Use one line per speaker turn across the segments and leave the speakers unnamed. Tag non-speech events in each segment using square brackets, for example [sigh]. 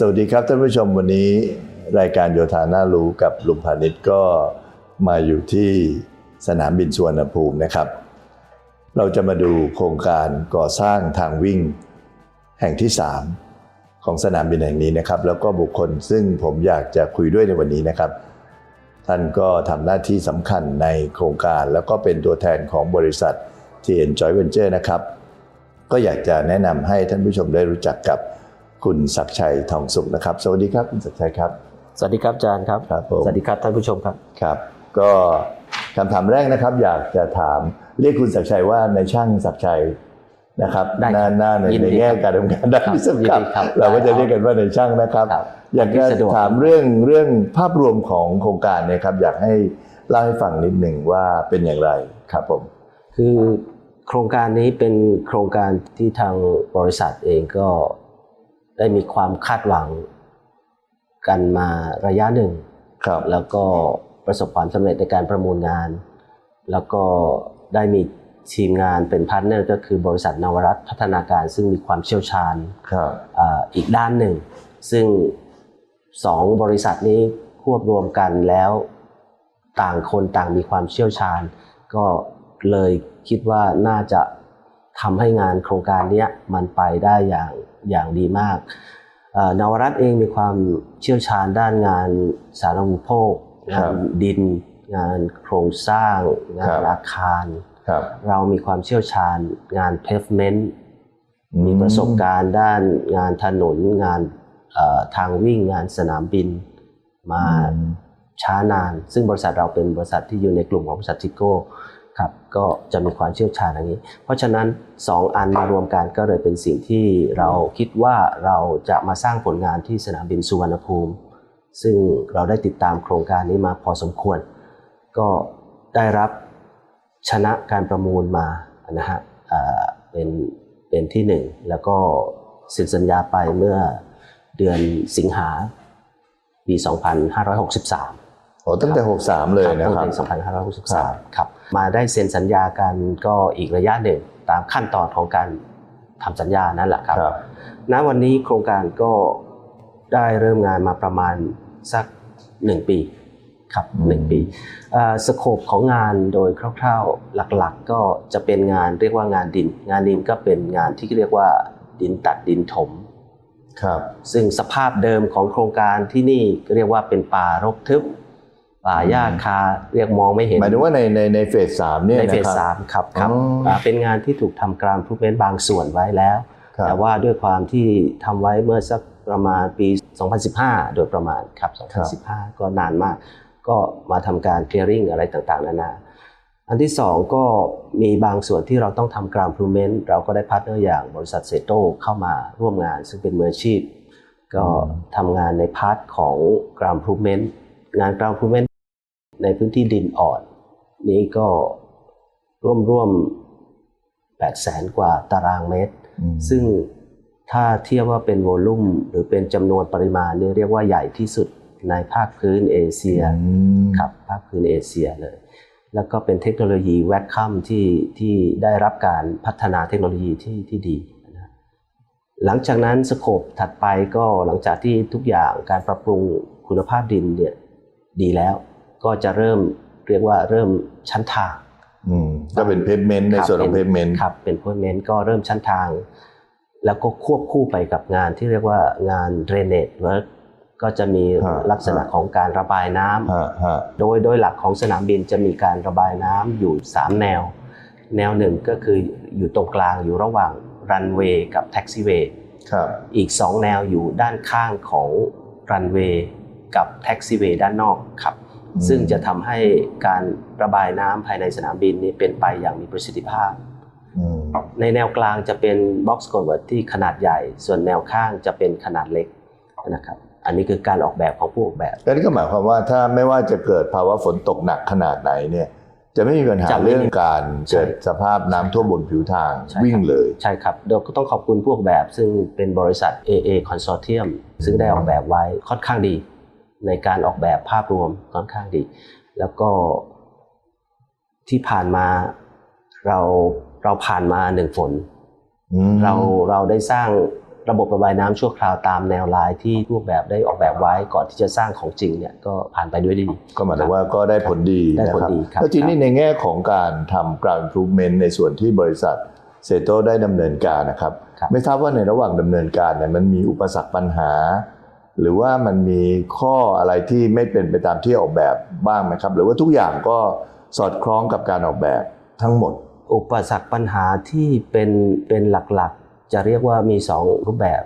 สวัสดีครับท่านผู้ชมวันนี้รายการโยธาน่ารู้กับลุงพานิชก็มาอยู่ที่สนามบินสุวรรณภูมินะครับ เราจะมาดูโครงการก่อสร้างทางวิ่งแห่งที่ 3 ของสนามบินแห่งนี้นะครับ แล้วก็บุคคลซึ่งผมอยากจะคุยด้วยในวันนี้นะครับ ท่านก็ทำหน้าที่สำคัญในโครงการ แล้วก็เป็นตัวแทนของบริษัท TN Joint Venture นะครับ ก็อยากจะแนะนำให้ท่านผู้ชมได้รู้จักกับ คุณศักดิ์ชัยทองสุขนะครับ สวัสดีครับคุณศักดิ์ชัยครับ
สวัสดีครับอาจารย์ครับ
ครับผม
สวัสดีครับท่านผู้ชมครับ
ครับ ก็คำถามแรกนะครับ อยากจะถามเรียกคุณศักดิ์ชัยว่าในช่างศักดิ์ชัยนะครับ
ได้
หน้าหน้าใน
ยิน
ใน
ดี
แง่
ครับ
การทำงานด้าน
ครับ
วิศวกรรม
ยินดีครับ
เราก็จะเรียกกันว่าในช่างนะครับ
ครับ
อยากจะ
ที่สะดวก
ถามเรื่องเรื่องภาพรวมของโครงการเนยครับ อยากให้เล่าให้ฟังนิดหนึ่งว่าเป็นอย่างไรครับผม
คือโครงการนี้เป็นโครงการที่ทางบริษัทเองก็ ได้มีความคาดหวังกันมาระยะหนึ่ง
ครับ
แล้วก็ประสบความสำเร็จในการประมูลงาน แล้วก็ได้มีทีมงานเป็นพาร์ทเนอร์ก็คือบริษัทนวรัตน์พัฒนาการซึ่งมีความเชี่ยวชาญ
ครับ
อ่าอีกด้านหนึ่ง ซึ่งสองบริษัทนี้ควบรวมกันแล้วต่างคนต่างมีความเชี่ยวชาญ ก็เลยคิดว่าน่าจะทำให้งานโครงการเนี้ยมันไปได้อย่าง อย่างดีมากเอ่อนวรัตน์เองมีความเชี่ยวชาญด้านงานสาธารณูปโภค
ครั
งา
บ
นดิน งานโครงสร้าง งา
ครั
น
บ
อาคาร
ครับ
เรามีความเชี่ยวชาญงาน pavement
อื
มีประสบการณ์ด้านงานถนนงานเอ่อทางวิ่งงานสนามบินมา
อืม
ช้านาน ซึ่งบริษัทเราเป็นบริษัทที่อยู่ในกลุ่มของบริษัททิโก้ ครับก็จะมีความเชี่ยวชาญอย่างนี้ เพราะฉะนั้น 2 อันมารวมกันก็เลยเป็นสิ่งที่เราคิดว่าเราจะมาสร้างผลงานที่สนามบินสุวรรณภูมิ ซึ่งเราได้ติดตามโครงการนี้มาพอสมควร ก็ได้รับชนะการประมูลมานะฮะเอ่อเป็นเป็นที่หนึ่งแล้วก็เซ็นสัญญาไปเมื่อเดือนสิงหาปี 2563
โอ้ตั้งแต่ 63 เลยนะ
ตั้ง
ครับ
แต่
ครับ
2563 ครับ มาได้เซ็นสัญญากันก็อีกระยะหนึ่งตามขั้นตอนของการทำสัญญานั่นแหละครับ
ครับ
ณ วันนี้โครงการก็ได้เริ่มงานมาประมาณสักหนึ่งปีครับ
อืม
หนึ่งปีสโคปของงานโดยคร่าวๆหลักๆ ก็จะเป็นงานเรียกว่างานดิน งานดินก็เป็นงานที่เรียกว่าดินตัดดินถม
ครับ
ซึ่งสภาพเดิมของโครงการที่นี่ก็เรียกว่าเป็นป่ารกทึบ ป่าหญ้าคาเรียกมองไม่เห็น
หมายถึงว่าในในในเฟสสามเนี่ย
ใน
นะ
เฟส
ครับ
สามครับครับ
อ๋ออ่า
เป็นงานที่ถูกทำกรามทุกเว้นบางส่วนไว้แล้ว
ครับ
แต่ว่าด้วยความที่ทำไว้เมื่อสักประมาณปี 2015 โดยประมาณครับ 2015 ก็นานมาก ก็มาทำการ clearing อะไรต่างๆ นานา อันที่สองก็มีบางส่วนที่เราต้องทำกรามพ o เมนต์เราก็ได้พาร์ทเนอร์อย่างบริษัทเซโตเข้ามาร่วมงาน ซึ่งเป็นมืออาชีพ ก็ทำงานในพาร์ทของกรามพ o เมนต์งานกรามพ o เมนต์ ในพื้นที่ดินอ่อน นี้ก็ร่วมร่วม8แสนกว่าตารางเมตร
อืม
ซึ่งถ้าเทียบว่าเป็นโวลุ่มหรือเป็นจำนวนปริมาณนี่เรียกว่าใหญ่ที่สุดในภาคพื้นเอเชีย
อืม
ครับภาคพื้นเอเชียเลย แล้วก็เป็นเทคโนโลยีแวดคัมที่ที่ได้รับการพัฒนาเทคโนโลยีที่ที่ดีนะหลังจากนั้นสโคปถัดไปก็หลังจากที่ทุกอย่างการปรับปรุงคุณภาพดินเนี่ยดีแล้ว ก็จะเริ่มเรียกว่าเริ่มชั้นทาง
อืมก็เป็นเพ v เมนต์ในส่วนของเพ v เมนต์
ครับเป็น pavement ก็เริ่มชั้นทาง แล้วก็ควบคู่ไปกับงานที่เรียกว่างาน drainage work ก็จะมี
ฮะ
ลักษณะของการระบายน้ำ
ฮะฮะ
โดยโดยหลักของสนามบินจะมีการระบายน้ำอยู่ 3 แนว แนวหนึ่งก็คืออยู่ตรงกลางอยู่ระหว่างรันเวย์กับแท็กซี่เวย์
ครับ
อีก 2 แนวอยู่ด้านข้างของรันเวย์กับแท็กซี่เวย์ด้านนอกครับ
อืม
ซึ่งจะทำให้การระบายน้ำภายในสนามบินนี้เป็นไปอย่างมีประสิทธิภาพ
อืม
ในแนวกลางจะเป็น box convert ที่ขนาดใหญ่ ส่วนแนวข้างจะเป็นขนาดเล็กนะครับ อันนี้คือการออกแบบของผู้ออกแบบ
แล้วนี่ก็หมายความว่าถ้าไม่ว่าจะเกิดภาวะฝนตกหนักขนาดไหนเนี่ยจะไม่มีปัญหา
จะไม่มี
เรื่องการเกิด
ใช่
สภาพน้ำท่วมบนผิวทาง
ใช่ครับ
วิ่งเลย
ใช่ครับเดี๋ยวก็ต้องขอบคุณผู้ออกแบบซึ่งเป็นบริษัท AA Consortium ซึ่งได้ออกแบบไว้ค่อนข้างดี ในการออกแบบภาพรวมค่อนข้างดี แล้วก็ที่ผ่านมาเราเราผ่านมาหนึ่งฝน
อืม
เราเราได้สร้างระบบระบายน้ำชั่วคราวตามแนวลายที่รูปแบบได้ออกแบบไว้ก่อนที่จะสร้างของจริงเนี่ยก็ผ่านไปด้วยดี
ก็หมายถึงว่าก็ได้ผลดี
ได้
นะ
ผล
ครับ
ดีครับ
แล้วทีนี้ในแง่ของการทำ ground improvement ในส่วนที่บริษัทเซโตได้ดำเนินการนะครับ
ครับ
ไม่ทราบว่าในระหว่างดำเนินการเนี่ยมันมีอุปสรรคปัญหา หรือว่ามันมีข้ออะไรที่ไม่เป็นไปตามที่ออกแบบบ้างไหมครับ หรือว่าทุกอย่างก็สอดคล้องกับการออกแบบทั้งหมด
อุปสรรคปัญหาที่เป็นเป็นหลักๆ จะเรียกว่ามี 2 รูปแบบ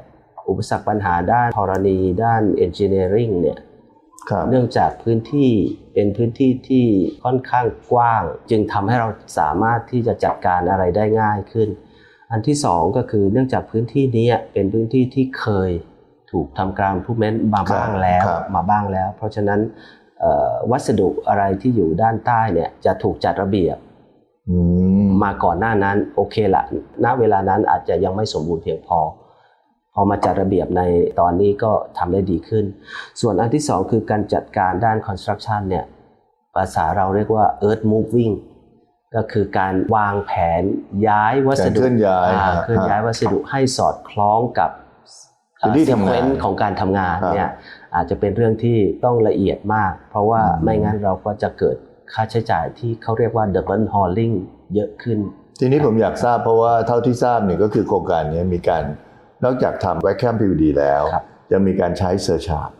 อุปสรรคปัญหาด้านธรณีด้าน engineering เนี่ย
ครับ
เนื่องจากพื้นที่เป็นพื้นที่ที่ค่อนข้างกว้าง จึงทำให้เราสามารถที่จะจัดการอะไรได้ง่ายขึ้น อันที่สองก็คือเนื่องจากพื้นที่นี้เป็นพื้นที่ที่เคย ถูกทำการพูเมนต์มาบ้างแล้ว
ครับ
มาบ้างแล้ว เพราะฉะนั้นเอ่อวัสดุอะไรที่อยู่ด้านใต้เนี่ยจะถูกจัดระเบียบ
อืม
มาก่อนหน้านั้นโอเคละณเวลานั้นอาจจะยังไม่สมบูรณ์เพียงพอ พอมาจัดระเบียบในตอนนี้ก็ทำได้ดีขึ้น ส่วนอันที่สองคือการจัดการด้าน construction เนี่ยภาษาเราเรียกว่า earth moving ก็คือการวางแผนย้ายวัสดุ
การเคลื่อนย้าย
อ่
ฮะ
เคลื่อนย้ายวัสดุให้สอดคล้องกับ
พื้นที่ทำงาน
ซีเควนซ์ของการทำงาน
ครับ
เนี่ยอาจจะเป็นเรื่องที่ต้องละเอียดมาก เพราะว่า
อืม
ไม่งั้นเราก็จะเกิดค่าใช้จ่ายที่เขาเรียกว่า double hauling เยอะขึ้น
ทีนี้ผมอยากทราบเพราะว่าเท่าที่ทราบเนี่ยก็คือโครงการนี้มีการนอกจากทำแวคแคม PVD แล้ว
ครับ
ยังมีการใช้เซอร์ชาร์ด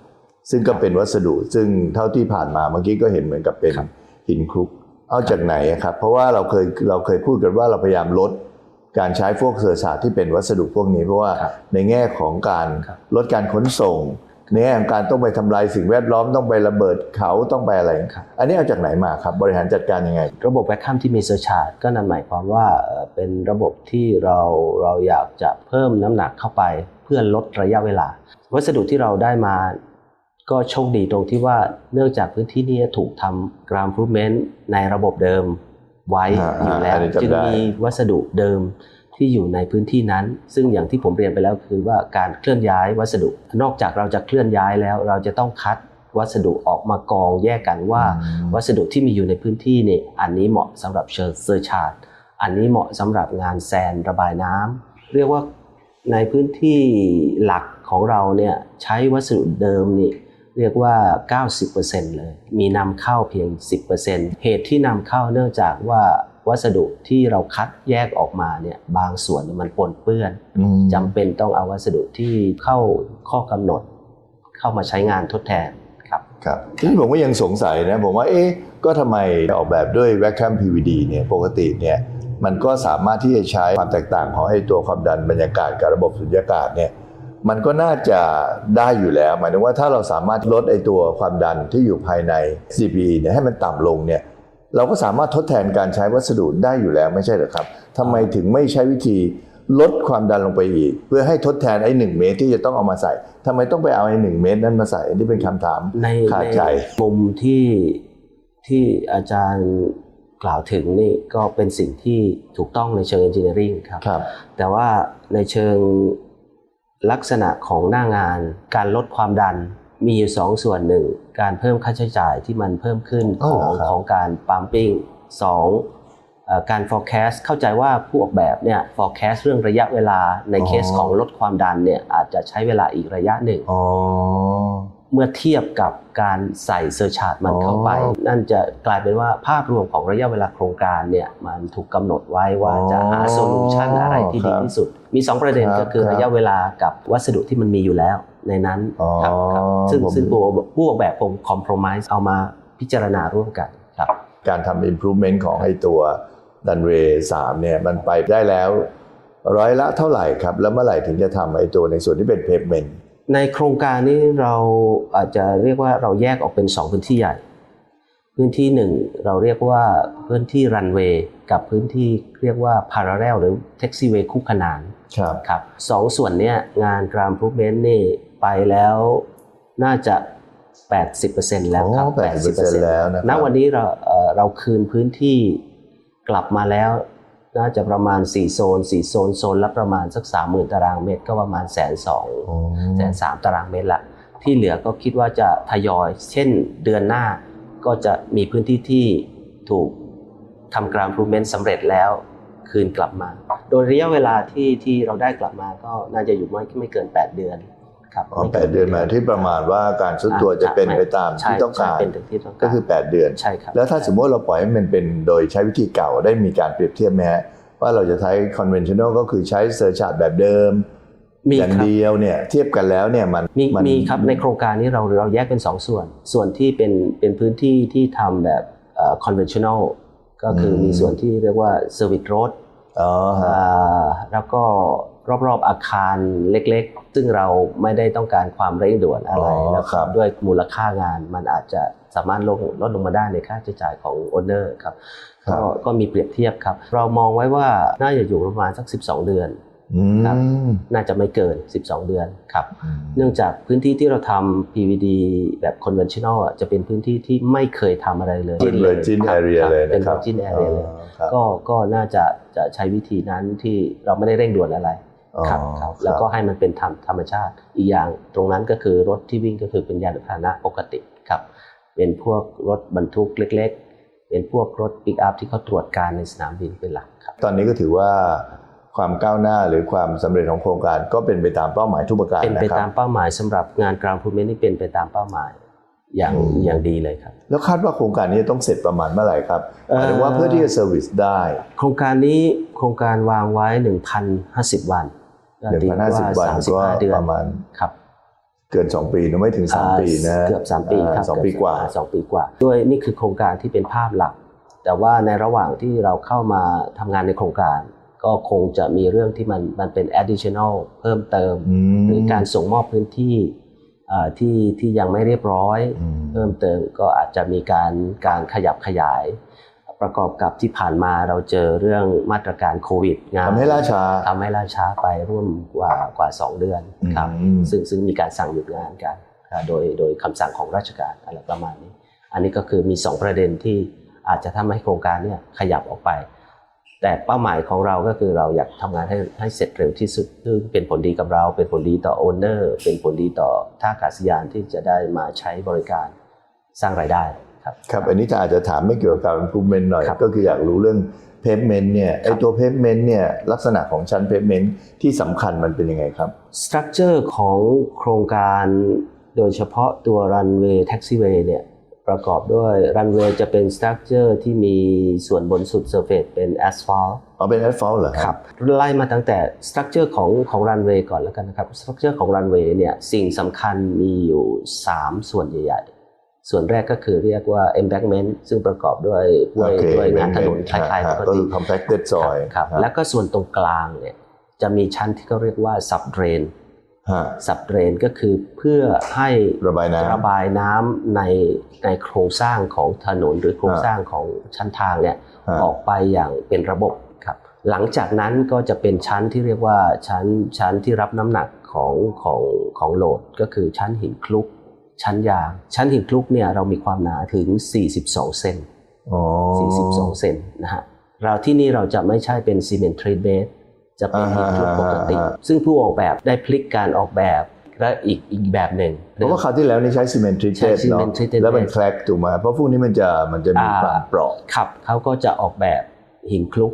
ซึ่งก็เป็นวัสดุ ซึ่งเท่าที่ผ่านมาเมื่อกี้ก็เห็นเหมือนกับเป็น
ครับ
หินคลุก เอาจากไหนอะครับ เพราะว่าเราเคยเราเคยพูดกันว่าเราพยายามลด การใช้พวกเซอร์ชาร์ดที่เป็นวัสดุพวกนี้ เพราะว่า
ครับ
ในแง่ของการ
ครับ
ลดการขนส่งในแง่ของการต้องไปทำลายสิ่งแวดล้อมต้องไประเบิดเขาต้องไปอะไร
ครับ
อันนี้เอาจากไหนมาครับบริหารจัดการยังไง
ระบบแวคคัมที่มีเซอร์ชาร์ดก็นั่นหมายความว่าเอ่อเป็นระบบที่เราเราอยากจะเพิ่มน้ำหนักเข้าไปเพื่อลดระยะเวลา วัสดุที่เราได้มาก็โชคดีตรงที่ว่าเนื่องจากพื้นที่นี้ถูกทำกรามพรูเมนต์ในระบบเดิม ไว้
อ่า
อยู่แล้
อั
วน
นี้จำได้
จึงมีวัสดุเดิมที่อยู่ในพื้นที่นั้น ซึ่งอย่างที่ผมเรียนไปแล้วคือว่าการเคลื่อนย้ายวัสดุ นอกจากเราจะเคลื่อนย้ายแล้ว เราจะต้องคัดวัสดุออกมากองแยกกันว่า
อืม
วัสดุที่มีอยู่ในพื้นที่เนี่ยอันนี้เหมาะสำหรับเชิร์เซอร์ชาร์ดอันนี้เหมาะสำหรับงานแซนระบายน้ำเรียกว่าในพื้นที่หลักของเราเนี่ยใช้วัสดุเดิมนี่ เรียกว่า 90%เลย มีนำเข้าเพียง 10%เหตุที่นำเข้าเนื่องจากว่าวัสดุที่เราคัดแยกออกมาเนี่ยบางส่วนมันปนเปื้อน
อืม
จำเป็นต้องเอาวัสดุที่เข้าข้อกำหนด เข้ามาใช้งานทดแทนครับ
ครับทีนี้ผมก็ยังสงสัยนะผมว่าเอ๊ะก็ทำไมออกแบบด้วย vacuum PVD เนี่ยปกติเนี่ยมันก็สามารถที่จะใช้ความแตกต่างของไอ้ตัวความดันบรรยากาศกับระบบสุญญากาศเนี่ย มันก็น่าจะได้อยู่แล้ว หมายถึงว่าถ้าเราสามารถลดไอ้ตัวความดันที่อยู่ภายใน CPE เนี่ยให้มันต่ำลงเนี่ยเราก็สามารถทดแทนการใช้วัสดุได้อยู่แล้วไม่ใช่เหรอครับทำไมถึงไม่ใช้วิธีลดความดันลงไปอีก เพื่อให้ทดแทนไอ้หนึ่งเมตรที่จะต้องเอามาใส่ทำไมต้องไปเอาไอ้หนึ่งเมตรนั้นมาใส่อันนี้เป็นคำถาม
ใน
ขาด
ใน
ใจ
มุมที่ที่อาจารย์กล่าวถึงนี่ก็เป็นสิ่งที่ถูกต้องในเชิง engineering ครับ
ครับ
แต่ว่าในเชิง ลักษณะของหน้างาน การลดความดันมีอยู่สองส่วนหนึ่งการเพิ่มค่าใช้จ่ายที่มันเพิ่มขึ้น
อ๋
ข
อ
อง
เหรอครับ
ของการปั๊มปิ้งสองเอ่อการ forecast เข้าใจว่าผู้ออกแบบเนี่ย forecast เรื่องระยะเวลาในเคสของลดความดันเนี่ยอาจจะใช้เวลาอีกระยะหนึ่ง
อ๋อ
เมื่อเทียบกับการใส่เซอร์ชาร์ดมันเข้าไป
อ๋อ
นั่นจะกลายเป็นว่าภาพรวมของระยะเวลาโครงการเนี่ยมันถูกกำหนดไว้ว่า
อ๋อ
จะหาโซลูชันอะไรที่ดี
ครับ
ที่สุด มี 2 ประเด็น
ครับ
ก็คือ
ครับ
ระยะเวลากับวัสดุที่มันมีอยู่แล้วในนั้น
อ๋อ
ครับครับซึ่ง
ผม
ซึ่งตัวผู้ออกแบบผมคอม p r o m i s e เอามาพิจารณาร่วมกันครับ
การทำ improvement ของไอ้ตัวดันเวย์สามเนี่ยมันไปได้แล้วร้อยละเท่าไหร่ครับ แล้วเมื่อไหร่ถึงจะทำไอ้ตัวในส่วนที่เป็น pavement
ในโครงการนี้เราอาจจะเรียกว่าเราแยกออกเป็น 2 พื้นที่ใหญ่ พื้นที่หนึ่งเราเรียกว่าพื้นที่รันเวย์กับพื้นที่เรียกว่า parallel หรือ taxiway คู่ขนาน
ครับ
ครับสองส่วนเนี้ยงาน Ground Improvement นี่ไปแล้วน่าจะ 80%แล้วครับ
อ๋อ80%แล้วนะครับ
ณวันนี้เราเอ่อเราคืนพื้นที่กลับมาแล้ว น่าจะประมาณ 4 โซน 4 โซน โซนละประมาณสัก 30,000 ตารางเมตร ก็ประมาณแสนสอง
อ๋อ
แสนสามตารางเมตรละ ที่เหลือก็คิดว่าจะทยอย เช่นเดือนหน้าก็จะมีพื้นที่ที่ถูกทำกรามพรูเมนต์สำเร็จแล้วคืนกลับมา โดยระยะเวลาที่ที่เราได้กลับมาก็น่าจะอยู่ไม่ไม่เกิน 8 เดือนครับ
อ๋อ
ไม่
แป
กิ
ดเดือนมาที่ประมาณว่าการซุดตัวจะเป็นไปตาม
ใช่
ที่ต้องการ
ใช่เป็นที่ต้องการ
ก็คือ 8 เดือน
ใช่ครับ
แล้วถ้าสมมติเราปล่อยให้มันเป็นโดยใช้วิธีเก่าได้มีการเปรียบเทียบไหมฮะว่าเราจะใช้ conventional ก็คือใช้เซอร์ชาร์แบบเดิม
มี
อย่าง
ครับ
เดียวเนี่ยเทียบกันแล้วเนี่ยมัน
มี
น
มีครับในโครงการนี้เราเราแยกเป็น 2 ส่วน ส่วนที่เป็นเป็นพื้นที่ที่ทำแบบเอ่อ conventional ก็คืออ
ม
มีส่วนที่เรียกว่า service road
อ๋อฮะ
อ่าแล้วก็ รอบๆอาคารเล็กๆ ซึ่งเราไม่ได้ต้องการความเร่งด่วนอะไร
อ๋อ
แล้ว
ครั
ก็
บ
ด้วยมูลค่างานมันอาจจะสามารถลดลดลงมาได้ในค่าใช้จ่ายของโอนเนอร์ครับ
ครับ
ก็ก็มีเปรียบเทียบครับ เรามองไว้ว่าน่าจะอยู่ประมาณสัก 12 เดือน
อื
ครับ
ม
น่าจะไม่เกิน 12 เดือนครับ เนื่องจากพื้นที่ที่เราทำ PVD แบบ conventional อะจะเป็นพื้นที่ที่ไม่เคยทำอะไรเลย
เป็น virgin
ครับ
area
ครับ
เลย
เป็น
นะครับ
virgin area เลย
อ๋อครับ
ก็ก็น่าจะจะใช้วิธีนั้นที่เราไม่ได้เร่งด่วนอะไรครับ
อ๋อ
ครับ
ครับ
แล้วก็ให้มันเป็นธรรมธรรมชาติ อีกอย่างตรงนั้นก็คือรถที่วิ่งก็คือเป็นยานพาหนะปกติครับ เป็นพวกรถบรรทุกเล็ก ๆ เป็นพวกรถปิกอัพที่เขาตรวจการในสนามบินเป็นหลักครับ
ตอนนี้ก็ถือว่าความก้าวหน้าหรือความสำเร็จของโครงการก็เป็นไปตามเป้าหมายทุกประการ
เป็นไป
นะค
ตา
รั
ม
บ
เป้าหมายสำหรับงานกราวพูเมนนี่เป็นไปตามเป้าหมายอย่าง
อืม
อย่างดีเลยครับ
แล้วคาดว่าโครงการนี้ต้องเสร็จประมาณเมื่อไหร่ครับ
เอ่อ
หมายถึงว่าเพื่อที่จะเซอร์วิสได้
โครงการนี้โครงการวางไว้ 1,050 วัน ก็ตี
1,050วันก็
35เดือน
ประมาณ
ครับ
เกิน 2 ปีนะไม่ถึง 3 ปีนะ
เกือบ 3 ปีครับ
อ่าสองปีกว่า
สองปีกว่า ด้วยนี่คือโครงการที่เป็นภาพหลัก แต่ว่าในระหว่างที่เราเข้ามาทำงานในโครงการ ก็คงจะมีเรื่องที่มันมันเป็น additional เพิ่มเติม
อืม
หรือการส่งมอบพื้นที่อ่าที่ที่ยังไม่เรียบร้อย
อืม
เพิ่มเติมก็อาจจะมีการการขยับขยาย ประกอบกับที่ผ่านมาเราเจอเรื่องมาตรการโควิดงาน
ทำให้ล่าช้า
ทำให้ล่าช้าไปร่วมกว่ากว่า 2 เดือนครับ
อืม
ซึ่งซึ่งมีการสั่งหยุดงานกันอ่าโดยโดยคำสั่งของราชการอะไรประมาณนี้ อันนี้ก็คือมี 2 ประเด็นที่อาจจะทำให้โครงการเนี่ยขยับออกไป แต่เป้าหมายของเราก็คือเราอยากทำงานให้ให้เสร็จเร็วที่สุดซึ่งเป็นผลดีกับเรา เป็นผลดีต่อโอนเนอร์เป็นผลดีต่อท่าอากาศยานที่จะได้มาใช้บริการสร้างรายได้ ครับ
ครับอันนี้จะอาจจะถามไม่เกี่ยวกับการ improvement หน่อย
ครับ
ก็คืออยากรู้เรื่อง pavement เนี่ยไอตัว pavement เนี่ยลักษณะของชั้น pavement ที่สำคัญมันเป็นยังไงครับ
สตรัคเจอร์ของโครงการโดยเฉพาะตัวรันเวย์แท็กซี่เวย์เนี่ยประกอบด้วยรันเวย์จะเป็นสตรัคเจอร์ที่มีส่วนบนสุดเซอร์เฟซเป็นแอสฟัลต์
เอาเป็น asphalt เหรอ
ครับไล่มาตั้งแต่สตรัคเจอร์ของของรันเวย์ก่อนแล้วกันนะครับสตรัคเจอร์ของรันเวย์เนี่ยสิ่งสำคัญมีอยู่ 3 ส่วนใหญ่ๆ ส่วนแรกก็คือเรียกว่า embankment ซึ่งประกอบด้วยด้วย
โอเค
ด้วยงานถนนคล้ายๆป
ฮะ
ก
ก็
ติ
คือ compacted soil
ครับ
ฮะ
แล้วก็ส่วนตรงกลางเนี่ยจะมีชั้นที่เขาเรียกว่า sub drain
ฮะ
สับเดรนก็คือเพื่อให้
ระบายน้ำ
ระบายน้ำในในโครงสร้างของถนนหรือโครงสร้างของชั้นทางเนี่ย
ฮะ
ออกไปอย่างเป็นระบบครับ หลังจากนั้นก็จะเป็นชั้นที่เรียกว่าชั้นชั้นที่รับน้ำหนักของของของโหลดก็คือชั้นหินคลุก ชั้นยาง ชั้นหินคลุกเนี่ยเรามีความหนาถึง 42 เซน
อ๋อ
42 เซนนะฮะเราที่นี่เราจะไม่ใช่เป็นซีเมนต์ทรีเบสจะเป็นหินคลุกปกติ
อ่าฮะ
ซึ่งผู้ออกแบบได้พลิกการออกแบบและอีกอีกแบบหนึ่ง
เพราะว่าคราวที่แล้วนี่ใช้ซีเมนต์ทรี
ใช้
เทสเนาะ
cement treated
แล้วมันแคลกถูกไหมเพราะพวกนี้มันจะมันจะมี
อ่า
ความเปราะ
ครับเขาก็จะออกแบบหินคลุก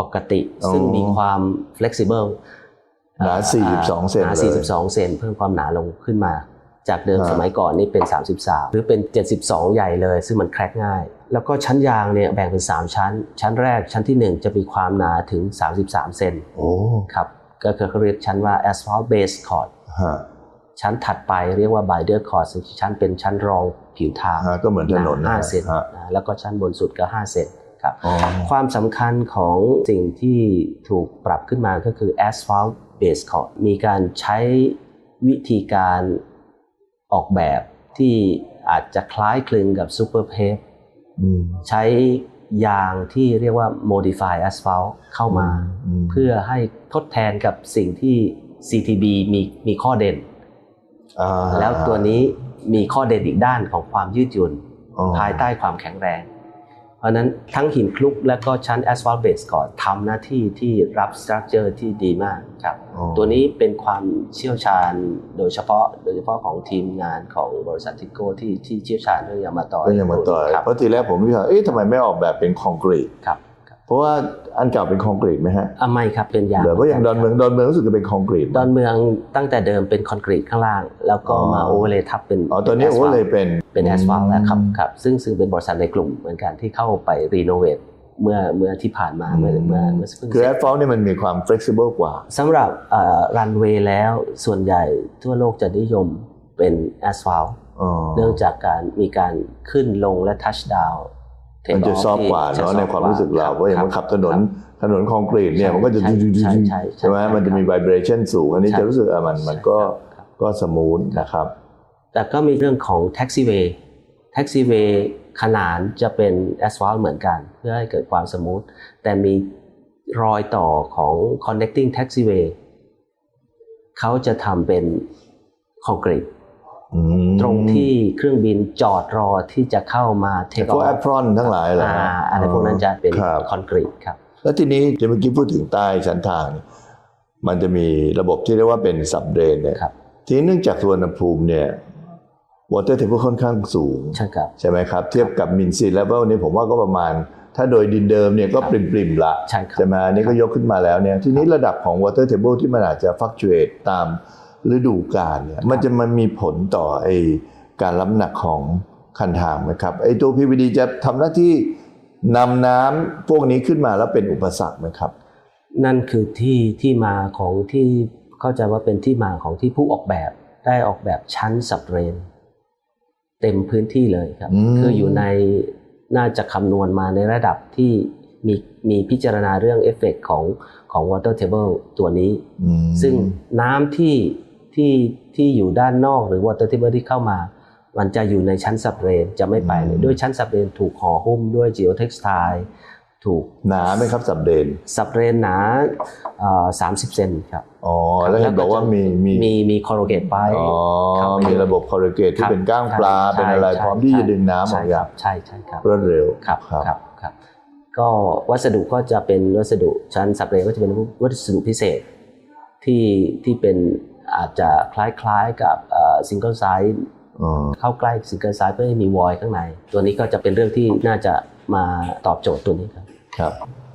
ปกติ
อ๋อ
ซึ่งมีความ flexible
หนา
อ่
42 เซน
หนา
เลย
42 เซนเพิ่มความหนาลงขึ้นมา จากเดิม
อ่า
สมัยก่อนนี่เป็น 33 หรือเป็น 72 ใหญ่เลย ซึ่งมันแครกง่าย แล้วก็ชั้นยางเนี่ยแบ่งเป็น 3 ชั้น ชั้นแรกชั้นที่ 1 จะมีความหนาถึง 33 เซน
โอ้
ครับก็คือเขาเรียกชั้นว่า asphalt base coat
ฮะ
ชั้นถัดไปเรียกว่า binder coat ซึ่งชั้นเป็นชั้นรองผิวทาง
ฮะก็เหมือนถนน
หา
นะ
5เซน
ฮะ
นะแล้วก็ชั้นบนสุดก็ 5 เซนครับ
อ๋อ
ความสำคัญของสิ่งที่ถูกปรับขึ้นมาก็คือ asphalt base coat มีการใช้วิธีการ ออกแบบที่อาจจะคล้ายคลึงกับ super pave
อืม
ใช้ยางที่เรียกว่า modify asphalt เข้ามา
อืม
เพื่อให้ทดแทนกับสิ่งที่ CTB มีมีข้อเด่น
อ่า
แล้วตัวนี้มีข้อเด่นอีกด้านของความยืดหยุ่น
อ๋อ
ภายใต้ความแข็งแรงเพ ราะฉะนั้นทั้งหินคลุกและก็ชั้น asphalt base ก่อนทำหน้าที่ที่รับ structure ที่ดีมากครับ
อ๋อ
ตัวนี้เป็นความเชี่ยวชาญโดยเฉพาะโดยเฉพาะของทีมงานของบริษัททิโก้ที่ที่เชี่ยวชาญเรื่องยางมาต่อย
ก็ยังมาต่อย
ครับ
เพราะทีแรกผมคิดว่าเอ๊ะทำไมไม่ออกแบบเป็นคอนกรีต
ครับครับ
เพราะว่าอันเก่าเป็นคอนกรีตไหมฮะ
อะไม่ครับเป็นยาง
เดี๋ยวเพราะอย่างดอนเมืองดอนเมืองรู้สึกจะเป็นคอนกรีต
ดอนเมืองตั้งแต่เดิมเป็นคอนกรีตข้างล่าง แล้วก็
อ๋อ
มาโอเวอร์เลย์ทับเป็น
อ๋อตอนนี้
แส
โอ้
ฟัลต์
เลยเป็น
เป็นแอสฟัลต์แล้วครับครับซึ่งซึ่งเป็นบริษัทในกลุ่มเหมือนกันที่เข้าไปรีโนเวทเมื่อเมื่อที่ผ่านมาเมื่อเมื่อเมื่อเพิ่ง
คือ
เส
แอ
ร็จ
สฟัลต์เนี่ยมันมีความ flexible กว่า
สำหรับรันเวย์แล้วส่วนใหญ่ทั่วโลกจะนิยมเป็นแอสฟัลต์
อ๋อ
เนื่องจากการมีการขึ้นลงและทัชดาว
มันจะซอฟต์กว่าเนาะในความรู้สึกเราเพราะอย่างมันขับถนนถนนคอนกรีตเนี่ยมันก็จะ
ใช่
ดึง
ใช่
ๆๆ
ใช่
ใช่ไหมมันจะมี vibration สูงอันนี้
ใช่
จะรู้สึกอะมันมันก็
ครับ
ก็สมูทนะครับ
แต่ก็มีเรื่องของแท็กซี่เวย์แท็กซี่เวย์ขนานจะเป็นแอสฟัลต์เหมือนกัน เพื่อให้เกิดความสมูทแต่มีรอยต่อของ connecting taxiway เขาจะทำเป็นคอนกรีต
อืม
ตรงที่เครื่องบินจอดรอที่จะเข้ามาเทค
พวกแอปพรอนทั้งหลายเหรอ
อ่า
ฮะ
อะไรพวกนั้นจะเป็น
ครับ
คอนกรีตครับ
แล้วทีนี้จะเมื่อกี้พูดถึงใต้ชั้นทางเนี่ยมันจะมีระบบที่เรียกว่าเป็นสับเดรนเนี่ย
ครับ
ทีนี้เนื่องจากสุวรรณภูมิเนี่ยวอเตอร์เทเบิลค่อนข้างสูง
ใช่ครับ
ใช่ไหมครับ เทียบกับมินซีเลเวลนี่ผมว่าก็ประมาณ ถ้าโดยดินเดิมเนี่ยก็
ครับ
ปริมปริมๆละ
ใช่ครับ
ใช่ไหมอันนี่ก็ยกขึ้นมาแล้วเนี่ยทีนี้ระดับของ water table ที่มันอาจจะ fluctuate ตาม ฤดูกาลเนี่ยมันจะมันมีผลต่อไอการรับหนักของคันทางไหมครับไอตัว PVD จะทำหน้าที่นำน้ำพวกนี้ขึ้นมาแล้วเป็นอุปสรรคไหมครับ
นั่นคือที่ที่มาของที่เข้าใจว่าเป็นที่มาของที่ผู้ออกแบบได้ออกแบบชั้นสับเรน เต็มพื้นที่เลยครับ
อืม
คืออยู่ในน่าจะคำนวณมาในระดับที่มีมีพิจารณาเรื่องเอฟเฟกของของ water table ตัวนี้
อืม
ซึ่งน้ำที่ ที่ที่อยู่ด้านนอกหรือ water table ที่เข้ามา มันจะอยู่ในชั้นสับเรนจะไม่ไปเลยด้วยชั้นสับเรนถูกห่อหุ้มด้วย geotextile ถูก
หนาไหมครับสับเดน
สับเรนหนาสามสิบเซนครับ
อ๋อแล้วเห็นบอกว่ามีมี
มีมีคอร์โรเกตไป
อ๋อ
ครับ
มีระบบคอร์เกตที่
ครับ
เป็นก้างปลา
ใช่
เป็นอะไร
ใช่
พร้อมที่
ใช่
จะดึงน้ำอ
ใช่
อก
ค
อย่า
รั
ง
บใช่ใช่ครับ
รวดเร็ว
ครับครับครับ ก็วัสดุก็จะเป็นวัสดุชั้นสับเรนก็จะเป็นวัสดุพิเศษที่ที่เป็น อาจจะคล้ายๆกับซิงเกิลไซส์
อ๋อ
เข้าใกล้ซิงเกิลไซส์เพื่อให้มีวอยข้างใน ตัวนี้ก็จะเป็นเรื่องที่น่าจะมาตอบโจทย์ตัวนี้ครับ
ครับ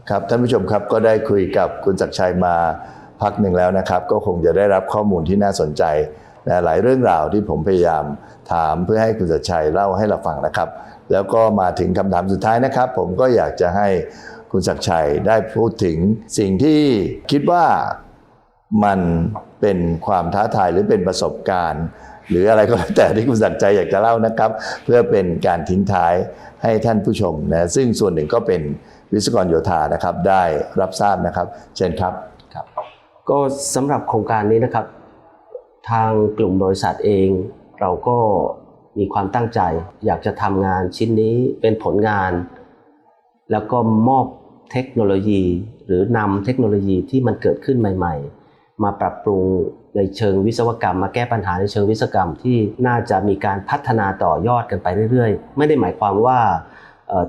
ครับท่านผู้ชมครับก็ได้คุยกับคุณศักดิ์ชัยมาพักหนึ่งแล้วนะครับ ก็คงจะได้รับข้อมูลที่น่าสนใจนะหลายเรื่องราวที่ผมพยายามถามเพื่อให้คุณศักดิ์ชัยเล่าให้เราฟังนะครับ แล้วก็มาถึงคำถามสุดท้ายนะครับ ผมก็อยากจะให้คุณศักดิ์ชัยได้พูดถึงสิ่งที่คิดว่า มันเป็นความท้าทายหรือเป็นประสบการณ์ หรืออะไรก็แล้วแต่ที่คุณศักดิ์ชัยอยากจะเล่านะครับ เพื่อเป็นการทิ้งท้ายให้ท่านผู้ชมนะซึ่งส่วนหนึ่งก็เป็นวิศวกรโยธานะครับ ได้รับทราบนะครับ เชิญครับ
ครับ ก็สำหรับโครงการนี้นะครับ ทางกลุ่มบริษัทเอง เราก็มีความตั้งใจ อยากจะทำงานชิ้นนี้เป็นผลงาน แล้วก็มอบเทคโนโลยี หรือนำเทคโนโลยีที่มันเกิดขึ้นใหม่ ๆ มาปรับปรุงในเชิงวิศวกรรม มาแก้ปัญหาในเชิงวิศวกรรมที่น่าจะมีการพัฒนาต่อยอดกันไปเรื่อยๆ ไม่ได้หมายความว่า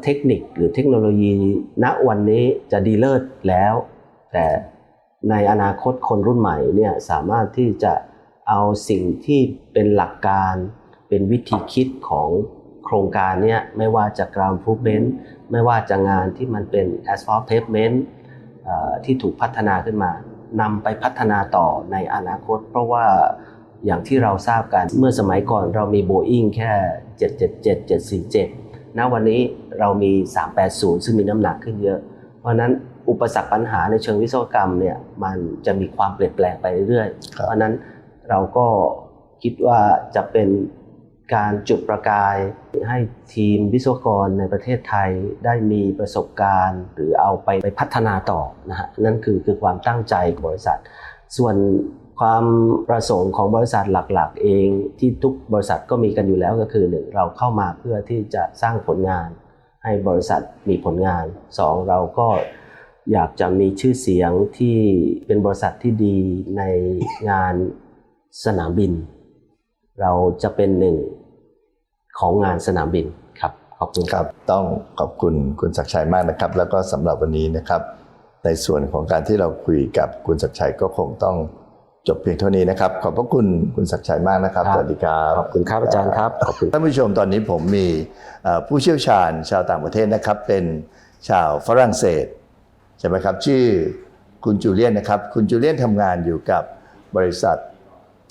เทคนิคหรือเทคโนโลยีณวันนี้จะดีเลิศแล้ว แต่ในอนาคตคนรุ่นใหม่เนี่ยสามารถที่จะเอาสิ่งที่เป็นหลักการเป็นวิธีคิดของโครงการเนี่ยไม่ว่าจะ ground improvement ไม่ว่าจะงานที่มันเป็น asphalt pavement ที่ถูกพัฒนาขึ้นมา นำไปพัฒนาต่อในอนาคต เพราะว่าอย่างที่เราทราบกันเมื่อสมัยก่อนเรามี Boeing แค่ 777 747 ณ วันนี้เรามี 380 ซึ่งมีน้ำหนักขึ้นเยอะ เพราะนั้นอุปสรรคปัญหาในเชิงวิศวกรรมเนี่ยมันจะมีความเปลี่ยนแปลงไปเรื่อยๆ เพราะนั้นเราก็คิดว่าจะเป็น การจุดประกาย ให้ทีมวิศวกรในประเทศไทยได้มีประสบการณ์ หรือเอาไปไปพัฒนาต่อนะฮะนั่นคือคือความตั้งใจของบริษัท ส่วนความประสงค์ของบริษัทหลักๆ เองที่ทุกบริษัทก็มีกันอยู่แล้วก็คือหนึ่งเราเข้ามาเพื่อที่จะสร้างผลงาน ให้บริษัทมีผลงานสองเราก็อยากจะมีชื่อเสียงที่เป็นบริษัทที่ดีในงานสนามบิน เราจะเป็นหนึ่ง ของงานสนามบินครับขอบคุณ
ค
ค
รั
รับ
บต้องขอบคุณคุณศักดิ์ชัยมากนะครับ แล้วก็สำหรับวันนี้นะครับ ในส่วนของการที่เราคุยกับคุณศักดิ์ชัยก็คงต้องจบเพียงเท่านี้นะครับ ขอบพระคุณคุณศักดิ์ชัยมากนะครับ
ครับ
สวัสดีครับ
ขอบคุณครับอาจารย์ครับขอบคุณ
ท่านผู้ชมตอนนี้ผมมีเอ่อผู้เชี่ยวชาญชาวต่างประเทศนะครับ เป็นชาวฝรั่งเศสใช่ไหมครับ ชื่อคุณจูเลียนนะครับ คุณจูเลียนทำงานอยู่กับบริษัท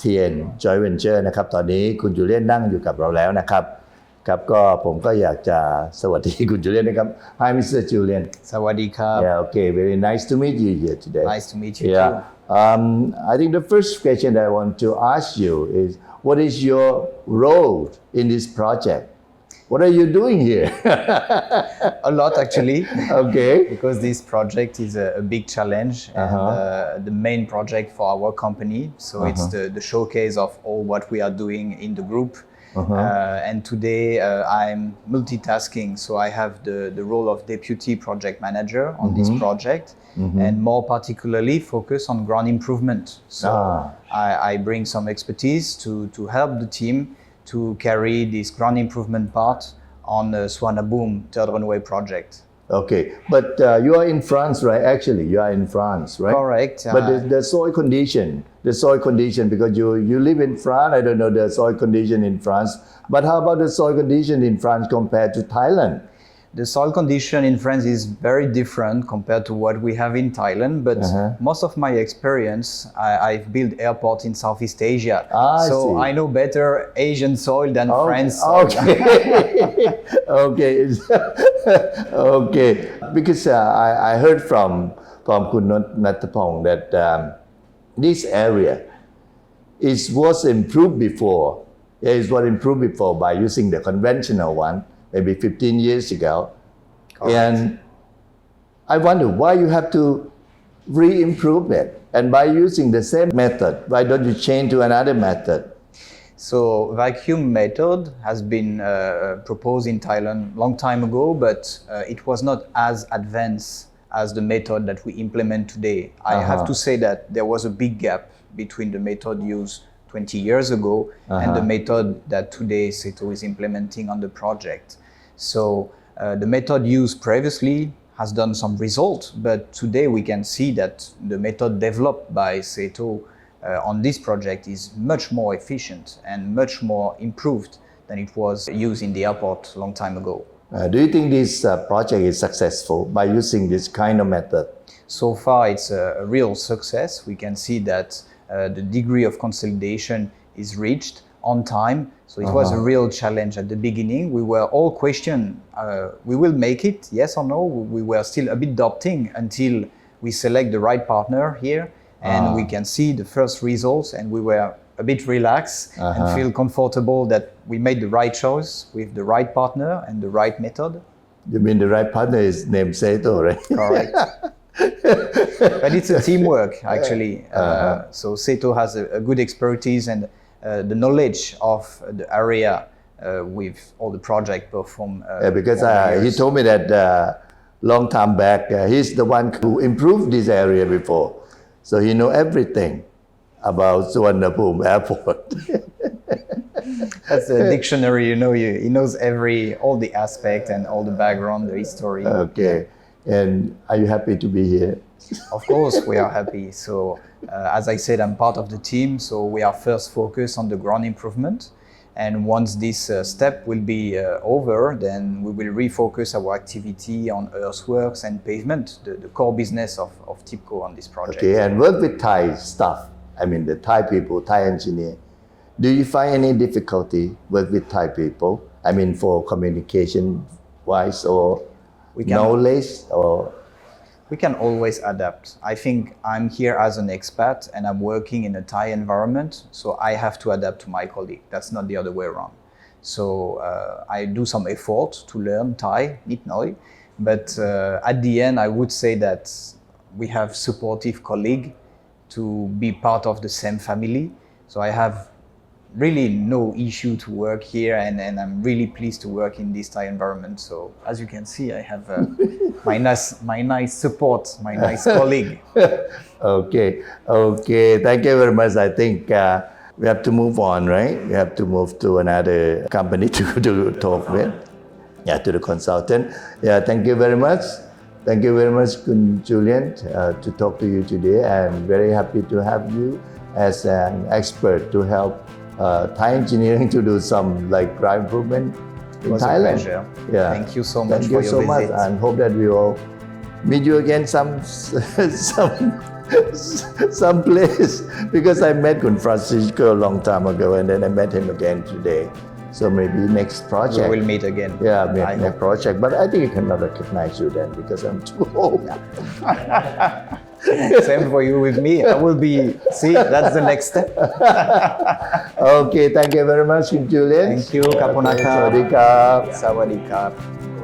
TN Joint Venture นะครับ ตอนนี้คุณจูเลียนนั่งอยู่กับเราแล้วนะครับ ครับก็ผมก็อยากจะสวัสดีคุณจูเลียนนะครับ Hi Mr. Julian
Sawadika.
Yeah okay very nice to meet you here today
Nice to meet you
Yeah
too.
um, I think the first question that I want to ask you is what is your role in this project What are you doing here [laughs]
A lot actually,
Okay [laughs]
because this project is a, a big challenge and
Uh-huh.
uh, the main project for our company. So it's the, the showcase of all what we are doing in the group.
Uh-huh.
Uh, and today uh, I'm multitasking, so I have the, the role of deputy project manager on
Mm-hmm.
this project, and more particularly focus on ground improvement. So
Ah.
I, I bring some expertise to, to help the team to carry this ground improvement part on the Swanaboom third runway project.
Okay, but uh, you are in France, right? Actually, you are in France, right?
Correct.
But the,
uh,
the soil condition, the soil condition, because you you live in France, I don't know the soil condition in France. But how about the soil condition in France compared to Thailand?
The soil condition in France is very different compared to what we have in Thailand, but
Uh-huh.
most of my experience, I, I've built airports in Southeast Asia.
Ah,
so
see.
I know better Asian soil than
Okay,
France soil. [laughs]
Okay. okay. [laughs] Okay. Because uh, I, I heard from from Kun Nat- Nattapong that um, this area is was improved before. It was improved before by using the conventional one, maybe 15 years ago. And I wonder why you have to re-improve it. And by using the same method, why don't you change to another method?
So vacuum method has been uh, proposed in Thailand long time ago, but uh, it was not as advanced as the method that we implement today. I
Uh-huh.
have to say that there was a big gap between the method used 20 years ago and the
Uh-huh.
method that today Seto is implementing on the project. So uh, the method used previously has done some result, but today we can see that the method developed by Seto uh, on this project is much more efficient and much more improved than it was used in the airport long time ago.
Uh, do you think this uh, project is successful by using this kind of method?
So far, it's a, a real success. We can see that Uh, the degree of consolidation is reached on time. So it was a uh-huh. real challenge at the beginning. We were all questioned, uh, we will make it, yes or no? We were still a bit doubting until we select the right partner here and we ah. can see the first results and we were a bit relaxed and uh-huh. feel comfortable that we made the right choice with the right partner and the right method.
You mean the right partner is named Seto, right?
Correct. [laughs] but it's a [laughs] teamwork actually. Uh, so Seto has a, a good expertise and uh, the knowledge of the area uh, with all the project performed. Uh,
Yeah, because uh, he told me that uh, long time back, uh, he's the one who improved this area before. So he know everything about Suvarnabhumi [laughs] Airport.
That's a dictionary, you know. You, he knows every all the aspect and all the background, the history.
okay. And are you happy to be here?
Of course, we are happy. So, uh, as I said, I'm part of the team. So, we are first focused on the ground improvement. And once this uh, step will be uh, over, then we will refocus our activity on earthworks and pavement, the, the core business of, of TIPCO on this project.
Okay, and work with Thai staff. I mean, the Thai people, Thai engineer. Do you find any difficulty work with Thai people? I mean, for communication wise or
We can-
knowledge or
we can always adapt. I think I'm here as an expat and I'm working in a Thai environment, so I have to adapt to my colleague. That's not the other way around. So uh, I do some effort to learn Thai, nit noi, but uh, at the end, I would say that we have supportive colleague to be part of the same family. So I have really no issue to work here and, and I'm really pleased to work in this Thai environment. So as you can see, I have uh, [laughs] my nice my nice support, my nice [laughs] colleague.
Okay, okay. Thank you very much. I think uh, we have to move on, right? We have to move to another company [laughs] to, to talk with. Yeah, to the consultant. Yeah, thank you very much. Thank you very much, Kun Julian, uh, to talk to you today. I'm very happy to have you as an expert to help uh, Thai engineering to do some like ground improvement in Thailand.
pleasure.
Yeah.
Thank you so much
Thank
for
you
your
so much, and hope that we all meet you again some [laughs] some some place because I met Kun Francisco a long time ago and then I met him again today. So maybe next project.
We will meet again.
Yeah, next, next project. But I think I cannot recognize you then because I'm too old. [laughs] [laughs]
Same for you with me. I will be, see, that's the next step. [laughs]
okay, thank you very much, Julian.
Thank you. Kapunaka. Okay,